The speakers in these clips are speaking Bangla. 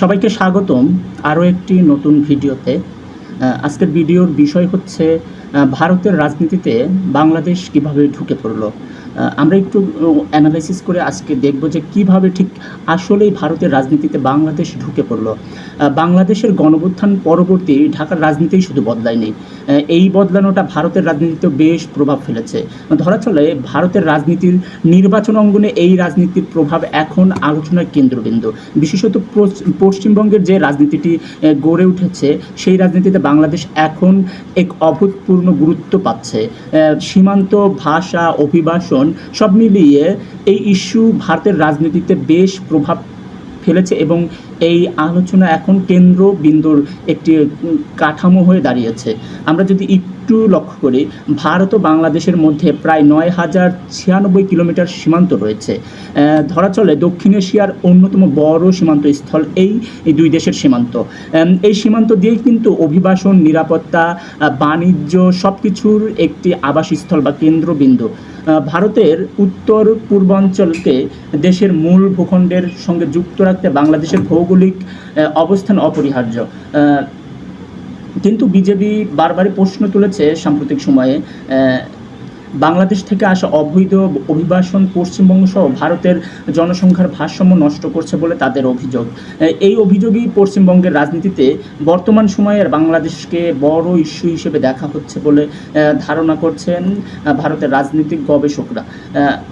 সবাইকে স্বাগতম আরও একটি নতুন ভিডিওতে। আজকের ভিডিওর বিষয় হচ্ছে ভারতের রাজনীতিতে বাংলাদেশ কীভাবে ঢুকে পড়ল। আমরা একটু অ্যানালাইসিস করে আজকে দেখব যে কীভাবে ঠিক আসলেই ভারতের রাজনীতিতে বাংলাদেশ ঢুকে পড়ল। বাংলাদেশের গণভ্যুত্থান পরবর্তী ঢাকার রাজনীতিই শুধু বদলায়নি এই বদলানোটা ভারতের রাজনীতিতে বেশ প্রভাব ফেলেছে। ধরা চলে ভারতের রাজনীতির নির্বাচন অঙ্গনে এই রাজনীতির প্রভাব এখন আলোচনার কেন্দ্রবিন্দু। বিশেষত পশ্চিমবঙ্গের যে রাজনীতিটি গড়ে উঠেছে, সেই রাজনীতিতে বাংলাদেশ এখন এক অভূতপূর্ণ গুরুত্ব পাচ্ছে। সীমান্ত ভাষা অভিবাসন সব মিলিয়ে এই ইস্যু ভারতের রাজনীতিতে বেশ প্রভাব ফেলেছে এবং এই আলোচনা এখন কেন্দ্রবিন্দুর একটি কাঠামো হয়ে দাঁড়িয়েছে। আমরা যদি একটু লক্ষ্য করি, ভারত ও বাংলাদেশের মধ্যে প্রায় নয় হাজার ছিয়ানব্বই কিলোমিটার সীমান্ত রয়েছে। ধরা চলে দক্ষিণ এশিয়ার অন্যতম বড় সীমান্ত স্থল এই দুই দেশের সীমান্ত। এই সীমান্ত দিয়েই কিন্তু অভিবাসন, নিরাপত্তা বাণিজ্য সব কিছুর একটি আবাসস্থল বা কেন্দ্রবিন্দু। ভারতের উত্তর পূর্বাঞ্চলকে দেশের মূল ভূখণ্ডের সঙ্গে যুক্ত রাখতে বাংলাদেশের ভৌগোলিক অবস্থান অপরিহার্য। কিন্তু বিজেপি বারবারই প্রশ্ন তুলেছে সাম্প্রতিক সময়ে বাংলাদেশ থেকে আসা অবৈধ অভিবাসন পশ্চিমবঙ্গ সহ ভারতের জনসংখ্যার ভারসাম্য নষ্ট করছে বলে তাদের অভিযোগ। এই অভিযোগই পশ্চিমবঙ্গের রাজনীতিতে বর্তমান সময়ের বাংলাদেশকে বড় ইস্যু হিসেবে দেখা হচ্ছে বলে ধারণা করছেন ভারতের রাজনৈতিক গবেষকরা।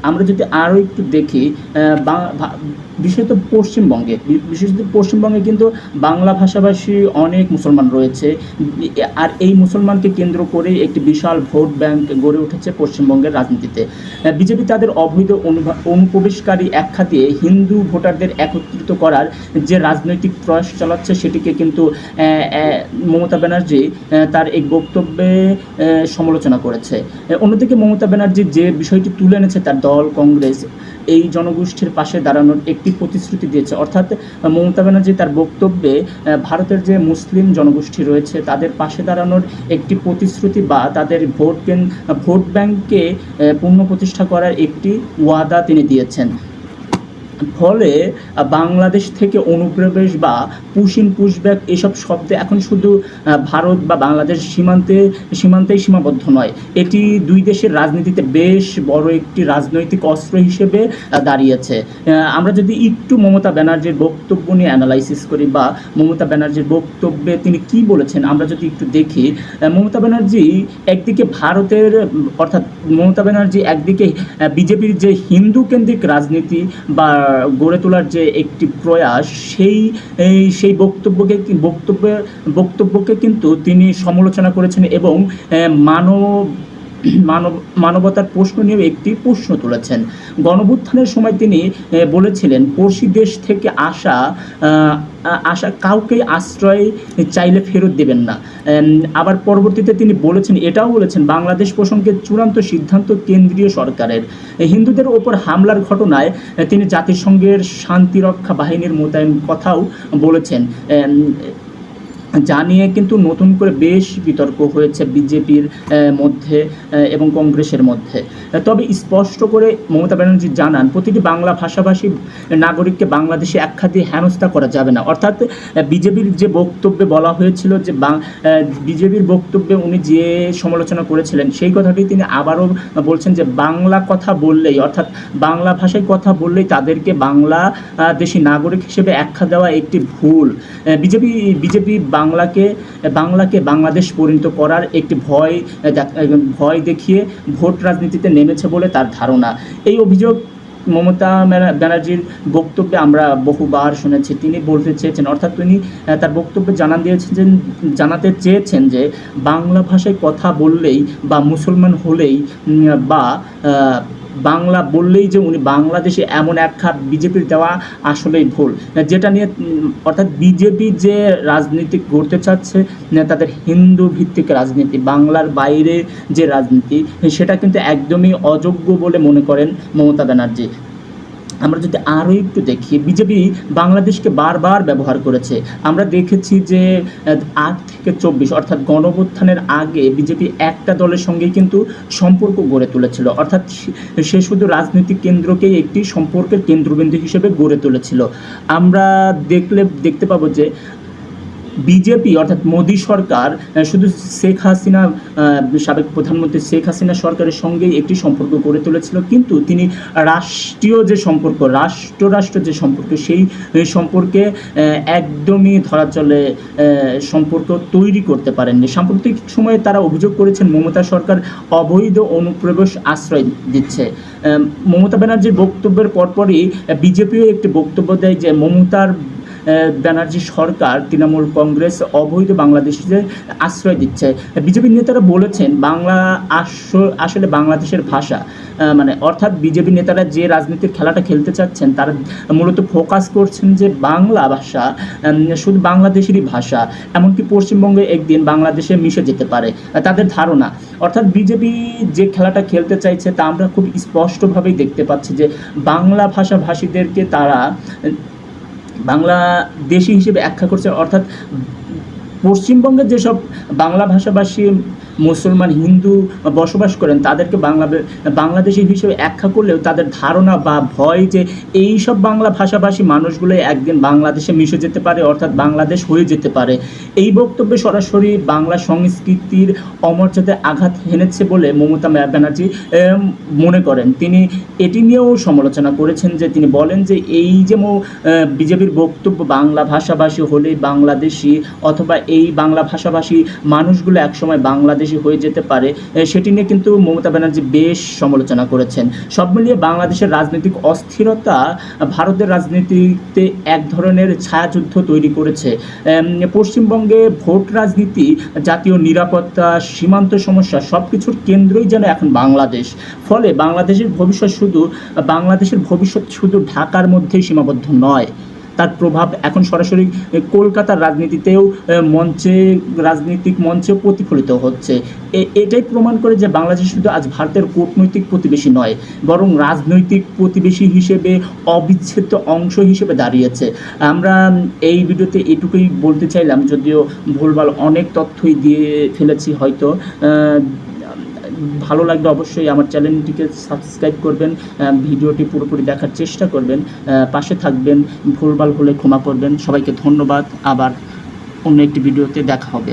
আমরা যদি আরও একটু দেখি বিশেষত পশ্চিমবঙ্গে বিশেষত পশ্চিমবঙ্গে কিন্তু বাংলা ভাষাভাষী অনেক মুসলমান রয়েছে। আর এই মুসলমানকে কেন্দ্র করে একটি বিশাল ভোট ব্যাংক গড়ে উঠেছে পশ্চিমবঙ্গের রাজনীতিতে। বিজেপি তাদের অবৈধ অনুপ্রবেশকারী একখা দিয়ে হিন্দু ভোটারদের একত্রিত করার যে রাজনৈতিক প্রয়াস চালাচ্ছে সেটিকে কিন্তু মমতা ব্যানার্জি তার এই বক্তব্যে সমালোচনা করেছে। অন্যদিকে মমতা ব্যানার্জি যে বিষয়টি তুলে এনেছে তার দল, কংগ্রেস, এই জনগোষ্ঠীর পাশে দাঁড়ানোর একটি প্রতিশ্রুতি দিয়েছে। অর্থাৎ মমতা ব্যানার্জি তার বক্তব্যে ভারতের যে মুসলিম জনগোষ্ঠী রয়েছে তাদের পাশে দাঁড়ানোর একটি প্রতিশ্রুতি বা তাদের ভোট কেন, ভোট ব্যাংককে আহ, পুনঃপ্রতিষ্ঠা করার একটি ওয়াদা তিনি দিয়েছেন। ফলে বাংলাদেশ থেকে অনুপ্রবেশ বা পুশিন পুশব্যাক এসব শব্দে এখন শুধু ভারত বা বাংলাদেশ সীমান্তে, সীমান্তেই সীমাবদ্ধ নয়। এটি দুই দেশের রাজনীতিতে বেশ বড় একটি রাজনৈতিক অস্ত্র হিসেবে দাঁড়িয়েছে। আমরা যদি একটু মমতা ব্যানার্জির বক্তব্য নিয়ে অ্যানালাইসিস করি বা মমতা ব্যানার্জির বক্তব্যে তিনি কি বলেছেন, আমরা যদি একটু দেখি মমতা ব্যানার্জি একদিকে ভারতের, অর্থাৎ মমতা ব্যানার্জি একদিকে বিজেপির যে হিন্দু কেন্দ্রিক রাজনীতি বা গড়ে তোলার যে একটি প্রয়াস, সেই সেই বক্তব্যকে কি- বক্তব্যে, বক্তব্যকে কিন্তু তিনি সমালোচনা করেছেন এবং মানব মানব, মানবতার প্রশ্ন নিয়ে একটি প্রশ্ন তুলেছেন। গণভুত্থানের সময় তিনি বলেছিলেন, পড়শি দেশ থেকে আসা আসা কাউকেই আশ্রয় চাইলে ফেরত দেবেন না। আবার পরবর্তীতে তিনি বলেছেন, এটাও বলেছেন, বাংলাদেশ প্রসঙ্গে চূড়ান্ত সিদ্ধান্ত কেন্দ্রীয় সরকারের। হিন্দুদের ওপর হামলার ঘটনায় তিনি জাতিসংঘের শান্তিরক্ষা বাহিনীর মোতায়েন কথাও বলেছেন। যা নিয়ে কিন্তু নতুন করে বেশ বিতর্ক হয়েছে বিজেপির মধ্যে এবং কংগ্রেসের মধ্যে। তবে স্পষ্ট করে মমতা ব্যানার্জি জানান প্রতিটি বাংলা ভাষাভাষী নাগরিককে বাংলাদেশে একখা দিয়ে হেনস্থা করা যাবে না। অর্থাৎ বিজেপির যে বক্তব্যে বলা হয়েছিল যে বিজেপির বক্তব্যে উনি যে সমালোচনা করেছিলেন সেই কথাটি তিনি আবারও বলছেন যে বাংলা কথা বললেই অর্থাৎ বাংলা ভাষায় কথা বললেই তাদেরকে বাংলা আহ, দেশি নাগরিক হিসেবে একখা দেওয়া একটি ভুল। বিজেপি বিজেপি বাংলাকে বাংলাকে বাংলাদেশ পরিণত করার একটি ভয় ভয় দেখিয়ে ভোট রাজনীতিতে নেমেছে বলে তার ধারণা। এই অভিযোগ মমতা ব্যানার্জির বক্তব্যে আমরা বহুবার শুনেছি। তিনি বলতে চেয়েছেন, অর্থাৎ তিনি তার বক্তব্যে জানান দিয়েছেন জানাতে চেয়েছেন যে, বাংলা ভাষায় কথা বললেই বা মুসলমান হলেই বা বাংলা বললেই যে উনি বাংলাদেশে এমন এক বিজেপির দেওয়া আসলেই ভুল। যেটা নিয়ে, অর্থাৎ বিজেপি যে রাজনীতি গড়তে চাচ্ছে তাদের হিন্দু ভিত্তিক রাজনীতি, বাংলার বাইরে যে রাজনীতি, সেটা কিন্তু একদমই অযোগ্য বলে মনে করেন মমতা ব্যানার্জি। আমরা যদি আরও একটু দেখি, বিজেপি বাংলাদেশকে বারবার ব্যবহার করেছে। আমরা দেখেছি যে আট থেকে চব্বিশ, অর্থাৎ গণভ্যুত্থানের আগে বিজেপি একটা দলের সঙ্গেই কিন্তু সম্পর্ক গড়ে তুলেছিল। অর্থাৎ সে শুধু রাজনৈতিক কেন্দ্রকেই একটি সম্পর্কের কেন্দ্রবিন্দু হিসেবে গড়ে তুলেছিল। আমরা দেখলে, দেখতে পাবো যে বিজেপি অর্থাৎ মোদী সরকার শুধু শেখ হাসিনা সাবেক প্রধানমন্ত্রী শেখ হাসিনা সরকারের সঙ্গেই একটি সম্পর্ক গড়ে তুলেছিল। কিন্তু তিনি রাষ্ট্রীয় যে সম্পর্ক রাষ্ট্র রাষ্ট্র যে সম্পর্ক, সেই সম্পর্কে একদমই ধরা চলে সম্পর্ক তৈরি করতে পারেননি। সাম্প্রতিক সময়ে তারা অভিযোগ করেছেন, মমতা সরকার অবৈধ অনুপ্রবেশ আশ্রয় দিচ্ছে। মমতা ব্যানার্জির বক্তব্যের পরপরই বিজেপিও একটি বক্তব্য দেয় যে, মমতার ব্যানার্জি সরকার, তৃণমূল কংগ্রেস, অবৈধ বাংলাদেশিদের আশ্রয় দিচ্ছে। বিজেপির নেতারা বলেছেন, বাংলা আস- আসলে বাংলাদেশের ভাষা। মানে অর্থাৎ বিজেপি নেতারা যে রাজনীতির খেলাটা খেলতে চাচ্ছেন, তারা মূলত ফোকাস করছেন যে বাংলা ভাষা শুধু বাংলাদেশেরই ভাষা, এমনকি পশ্চিমবঙ্গে একদিন বাংলাদেশে মিশে যেতে পারে। তাদের ধারণা। অর্থাৎ বিজেপি যে খেলাটা খেলতে চাইছে, তা আমরা খুব স্পষ্টভাবেই দেখতে পাচ্ছি যে বাংলা ভাষাভাষীদেরকে তারা বাংলা দেশি হিসেবে আখ্যা করছে। অর্থাৎ পশ্চিমবঙ্গের যেসব বাংলা ভাষাভাষী মুসলমান, হিন্দু বসবাস করেন, তাদেরকে বাংলা, বাংলাদেশি হিসেবে আখ্যা করলেও তাদের ধারণা বা ভয় যে এই সব বাংলা ভাষাভাষী মানুষগুলো একদিন বাংলাদেশে মিশে যেতে পারে, অর্থাৎ বাংলাদেশ হয়ে যেতে পারে। এই বক্তব্যে সরাসরি বাংলা সংস্কৃতির অমর্যাদায় আঘাত হেনেছে বলে মমতা ব্যানার্জি মনে করেন। তিনি এটি নিয়েও সমালোচনা করেছেন যে তিনি বলেন যে এই যে বিজেপির বক্তব্য বাংলা ভাষাভাষী হলে বাংলাদেশি অথবা এই বাংলা ভাষাভাষী মানুষগুলো একসময় বাংলাদেশি হয়ে যেতে পারে সেটি নিয়ে কিন্তু মমতা ব্যানার্জি বেশ সমালোচনা করেছেন। সব মিলিয়ে বাংলাদেশের রাজনৈতিক অস্থিরতা ভারতের রাজনীতিতে এক ধরনের ছায়াযুদ্ধ তৈরি করেছে। পশ্চিমবঙ্গে ভোট রাজনীতি, জাতীয় নিরাপত্তা, সীমান্ত সমস্যা সব কিছুর কেন্দ্রই যেন এখন বাংলাদেশ। ফলে বাংলাদেশের ভবিষ্যৎ শুধু, বাংলাদেশের ভবিষ্যৎ শুধু ঢাকার মধ্যেই সীমাবদ্ধ নয়। তার প্রভাব এখন সরাসরি কলকাতার রাজনীতিতেও মঞ্চে, রাজনৈতিক মঞ্চে প্রতিফলিত হচ্ছে। এটাই প্রমাণ করে যে বাংলাদেশ শুধু আজ ভারতের কূটনৈতিক প্রতিবেশী নয়, বরং রাজনৈতিক প্রতিবেশী হিসেবে, অবিচ্ছেদ্য অংশ হিসেবে দাঁড়িয়েছে। আমরা এই ভিডিওতে এটুকুই বলতে চাইলাম, যদিও ভুলভাল অনেক তথ্যই দিয়ে ফেলেছি হয়তো ভালো লাগবে অবশ্যই আমার চ্যানেলটিকে সাবস্ক্রাইব করবেন ভিডিওটি পুরোপুরি দেখার চেষ্টা করবেন পাশে থাকবেন, ভুলভাল হলে ক্ষমা করবেন। সবাইকে ধন্যবাদ, আবার অন্য একটি ভিডিওতে দেখা হবে।